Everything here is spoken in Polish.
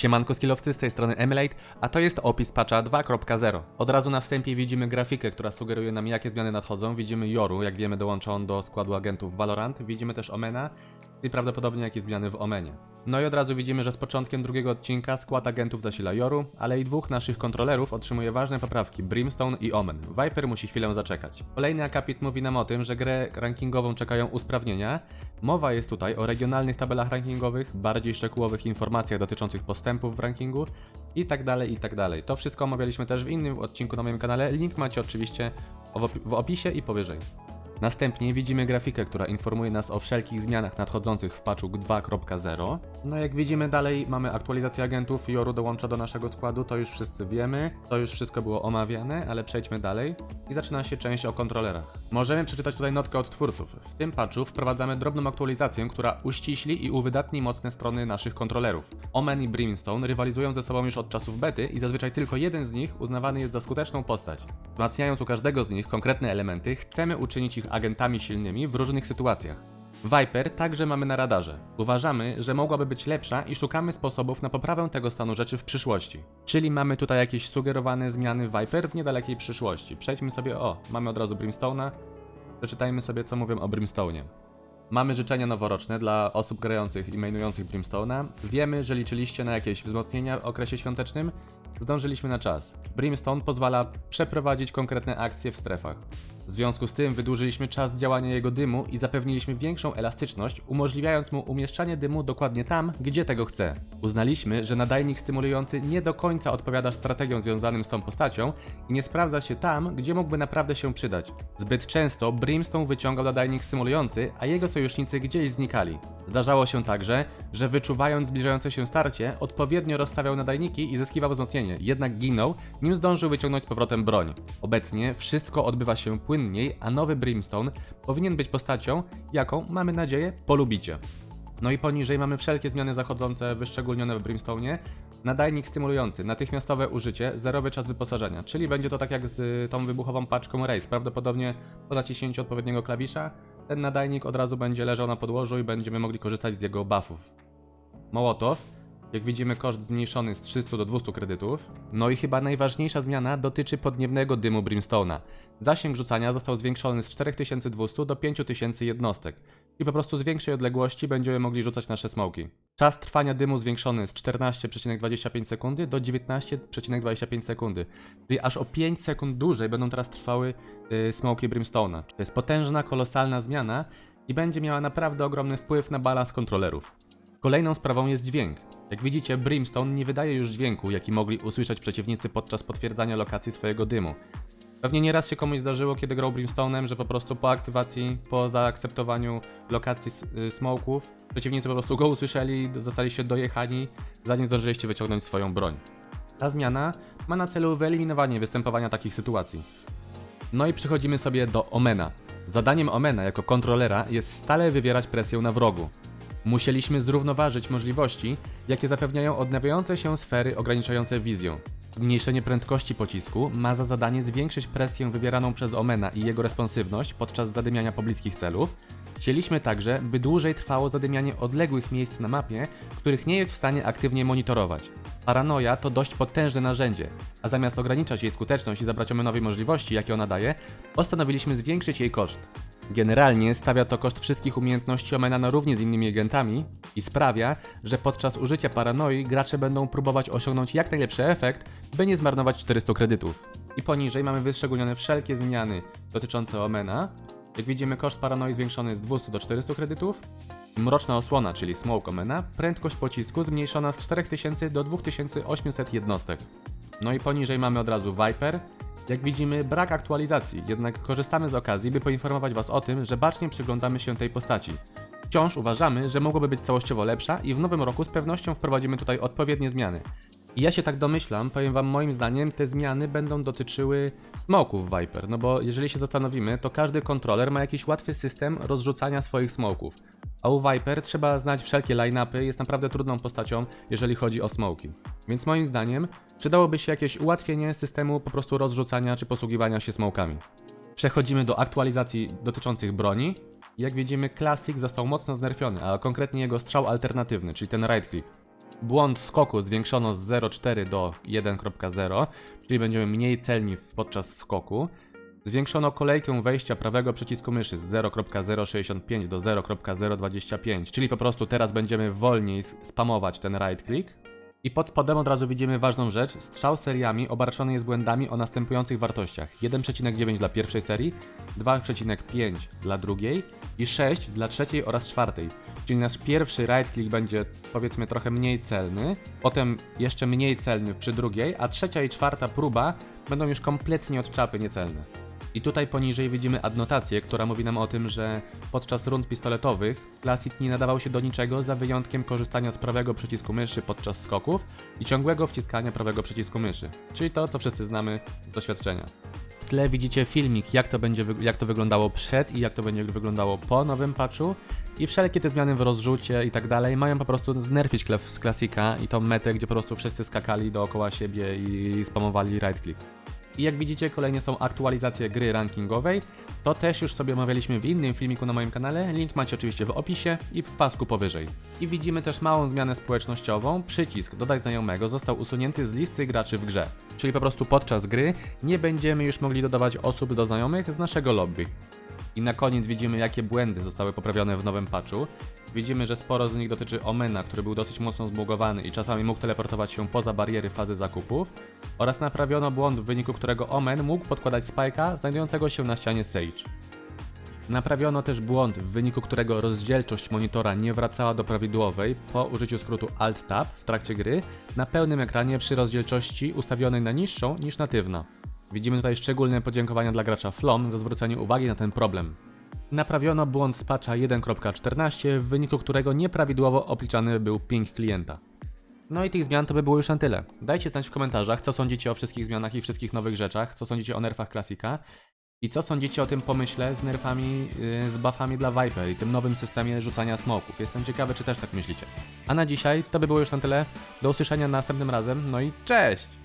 Siemanko skillowcy, z tej strony Emulate, a to jest opis patcha 2.0. Od razu na wstępie widzimy grafikę, która sugeruje nam jakie zmiany nadchodzą. Widzimy Yoru, jak wiemy dołącza on do składu agentów Valorant. Widzimy też Omena i prawdopodobnie jakieś zmiany w Omenie. No i od razu widzimy, że z początkiem drugiego odcinka skład agentów zasila Yoru, ale i dwóch naszych kontrolerów otrzymuje ważne poprawki, Brimstone i Omen. Viper musi chwilę zaczekać. Kolejny akapit mówi nam o tym, że grę rankingową czekają usprawnienia. Mowa jest tutaj o regionalnych tabelach rankingowych, bardziej szczegółowych informacjach dotyczących postępów w rankingu i tak dalej, i tak. To wszystko omawialiśmy też w innym odcinku na moim kanale, link macie oczywiście w opisie i powyżej. Następnie widzimy grafikę, która informuje nas o wszelkich zmianach nadchodzących w patchu 2.0. No jak widzimy dalej mamy aktualizację agentów, Yoru dołącza do naszego składu, to już wszyscy wiemy, to już wszystko było omawiane, ale przejdźmy dalej i zaczyna się część o kontrolerach. Możemy przeczytać tutaj notkę od twórców. W tym patchu wprowadzamy drobną aktualizację, która uściśli i uwydatni mocne strony naszych kontrolerów. Omen i Brimstone rywalizują ze sobą już od czasów bety i zazwyczaj tylko jeden z nich uznawany jest za skuteczną postać. Wzmacniając u każdego z nich konkretne elementy, chcemy uczynić ich agentami silnymi w różnych sytuacjach. Viper także mamy na radarze. Uważamy, że mogłaby być lepsza i szukamy sposobów na poprawę tego stanu rzeczy w przyszłości. Czyli mamy tutaj jakieś sugerowane zmiany Viper w niedalekiej przyszłości. Przejdźmy sobie, o, mamy od razu Brimstone'a. Przeczytajmy sobie, co mówią o Brimstone'ie. Mamy życzenia noworoczne dla osób grających i mainujących Brimstone'a. Wiemy, że liczyliście na jakieś wzmocnienia w okresie świątecznym. Zdążyliśmy na czas. Brimstone pozwala przeprowadzić konkretne akcje w strefach. W związku z tym wydłużyliśmy czas działania jego dymu i zapewniliśmy większą elastyczność, umożliwiając mu umieszczanie dymu dokładnie tam, gdzie tego chce. Uznaliśmy, że nadajnik stymulujący nie do końca odpowiada strategiom związanym z tą postacią i nie sprawdza się tam, gdzie mógłby naprawdę się przydać. Zbyt często Brimstone wyciągał nadajnik stymulujący, a jego sojusznicy gdzieś znikali. Zdarzało się także, że wyczuwając zbliżające się starcie, odpowiednio rozstawiał nadajniki i zyskiwał wzmocnienie, jednak ginął, nim zdążył wyciągnąć z powrotem broń. Obecnie wszystko odbywa się płynniej, a nowy Brimstone powinien być postacią, jaką, mamy nadzieję, polubicie. No i poniżej mamy wszelkie zmiany zachodzące wyszczególnione w Brimstone'ie. Nadajnik stymulujący, natychmiastowe użycie, zerowy czas wyposażenia, czyli będzie to tak jak z y, tą wybuchową paczką Race. Prawdopodobnie po naciśnięciu odpowiedniego klawisza ten nadajnik od razu będzie leżał na podłożu i będziemy mogli korzystać z jego buffów. Mołotow. Jak widzimy, koszt zmniejszony z 300 do 200 kredytów. No i chyba najważniejsza zmiana dotyczy podniebnego dymu Brimstone'a. Zasięg rzucania został zwiększony z 4200 do 5000 jednostek. I po prostu z większej odległości będziemy mogli rzucać nasze smoki. Czas trwania dymu zwiększony z 14,25 sekundy do 19,25 sekundy. Czyli aż o 5 sekund dłużej będą teraz trwały yy, smoki Brimstone'a. To jest potężna, kolosalna zmiana i będzie miała naprawdę ogromny wpływ na balans kontrolerów. Kolejną sprawą jest dźwięk. Jak widzicie, Brimstone nie wydaje już dźwięku, jaki mogli usłyszeć przeciwnicy podczas potwierdzania lokacji swojego dymu. Pewnie nieraz się komuś zdarzyło, kiedy grał Brimstone'em, że po prostu po aktywacji, po zaakceptowaniu lokacji y, smoków, przeciwnicy po prostu go usłyszeli, zostali się dojechani, zanim zdążyliście wyciągnąć swoją broń. Ta zmiana ma na celu wyeliminowanie występowania takich sytuacji. No i przechodzimy sobie do Omena. Zadaniem Omena jako kontrolera jest stale wywierać presję na wrogu. Musieliśmy zrównoważyć możliwości, jakie zapewniają odnawiające się sfery ograniczające wizję. Zmniejszenie prędkości pocisku ma za zadanie zwiększyć presję wywieraną przez Omena i jego responsywność podczas zadymiania pobliskich celów. Chcieliśmy także, by dłużej trwało zadymianie odległych miejsc na mapie, których nie jest w stanie aktywnie monitorować. Paranoja to dość potężne narzędzie, a zamiast ograniczać jej skuteczność i zabrać Omenowi możliwości, jakie ona daje, postanowiliśmy zwiększyć jej koszt. Generalnie stawia to koszt wszystkich umiejętności Omena na równi z innymi agentami i sprawia, że podczas użycia paranoi gracze będą próbować osiągnąć jak najlepszy efekt, by nie zmarnować 400 kredytów. I poniżej mamy wyszczególnione wszelkie zmiany dotyczące Omena. Jak widzimy, koszt paranoi zwiększony z 200 do 400 kredytów. Mroczna osłona, czyli Smoke Omena, prędkość pocisku zmniejszona z 4000 do 2800 jednostek. No i poniżej mamy od razu Viper. Jak widzimy, brak aktualizacji, jednak korzystamy z okazji, by poinformować Was o tym, że bacznie przyglądamy się tej postaci. Wciąż uważamy, że mogłaby być całościowo lepsza i w nowym roku z pewnością wprowadzimy tutaj odpowiednie zmiany. I ja się tak domyślam, powiem wam moim zdaniem, te zmiany będą dotyczyły smoków Viper, no bo jeżeli się zastanowimy, to każdy kontroler ma jakiś łatwy system rozrzucania swoich smoków. A u Viper trzeba znać wszelkie line-upy, jest naprawdę trudną postacią, jeżeli chodzi o smoki. Więc moim zdaniem przydałoby się jakieś ułatwienie systemu po prostu rozrzucania czy posługiwania się smokami. Przechodzimy do aktualizacji dotyczących broni. Jak widzimy, Classic został mocno znerfiony, a konkretnie jego strzał alternatywny, czyli ten right click. Błąd skoku zwiększono z 0,4 do 1.0, czyli będziemy mniej celni podczas skoku. Zwiększono kolejkę wejścia prawego przycisku myszy z 0.065 do 0.025, czyli po prostu teraz będziemy wolniej spamować ten right click. I pod spodem od razu widzimy ważną rzecz. Strzał seriami obarczony jest błędami o następujących wartościach. 1,9 dla pierwszej serii, 2,5 dla drugiej i 6 dla trzeciej oraz czwartej. Czyli nasz pierwszy right click będzie powiedzmy trochę mniej celny, potem jeszcze mniej celny przy drugiej, a trzecia i czwarta próba będą już kompletnie od czapy niecelne. I tutaj poniżej widzimy adnotację, która mówi nam o tym, że podczas rund pistoletowych Classic nie nadawał się do niczego za wyjątkiem korzystania z prawego przycisku myszy podczas skoków i ciągłego wciskania prawego przycisku myszy, czyli to, co wszyscy znamy z doświadczenia. W tle widzicie filmik, jak to, będzie, jak to wyglądało przed i jak to będzie wyglądało po nowym patchu. I wszelkie te zmiany w rozrzucie i tak dalej mają po prostu znerfić klef z klasika i tą metę, gdzie po prostu wszyscy skakali dookoła siebie i spamowali right click. I jak widzicie, kolejnie są aktualizacje gry rankingowej. To też już sobie omawialiśmy w innym filmiku na moim kanale. Link macie oczywiście w opisie i w pasku powyżej. I widzimy też małą zmianę społecznościową. Przycisk Dodaj znajomego został usunięty z listy graczy w grze. Czyli po prostu podczas gry nie będziemy już mogli dodawać osób do znajomych z naszego lobby. I na koniec widzimy, jakie błędy zostały poprawione w nowym patchu. Widzimy, że sporo z nich dotyczy Omena, który był dosyć mocno zbugowany i czasami mógł teleportować się poza bariery fazy zakupów. Oraz naprawiono błąd, w wyniku którego Omen mógł podkładać spajka znajdującego się na ścianie Sage. Naprawiono też błąd, w wyniku którego rozdzielczość monitora nie wracała do prawidłowej po użyciu skrótu Alt-Tab w trakcie gry na pełnym ekranie przy rozdzielczości ustawionej na niższą niż natywna. Widzimy tutaj szczególne podziękowania dla gracza Flom za zwrócenie uwagi na ten problem. Naprawiono błąd z patcha 1.14, w wyniku którego nieprawidłowo obliczany był ping klienta. No i tych zmian to by było już na tyle. Dajcie znać w komentarzach, co sądzicie o wszystkich zmianach i wszystkich nowych rzeczach, co sądzicie o nerfach klasika i co sądzicie o tym pomyśle z nerfami, yy, z buffami dla Viper i tym nowym systemie rzucania smoków. Jestem ciekawy, czy też tak myślicie. A na dzisiaj to by było już na tyle. Do usłyszenia następnym razem, no i cześć!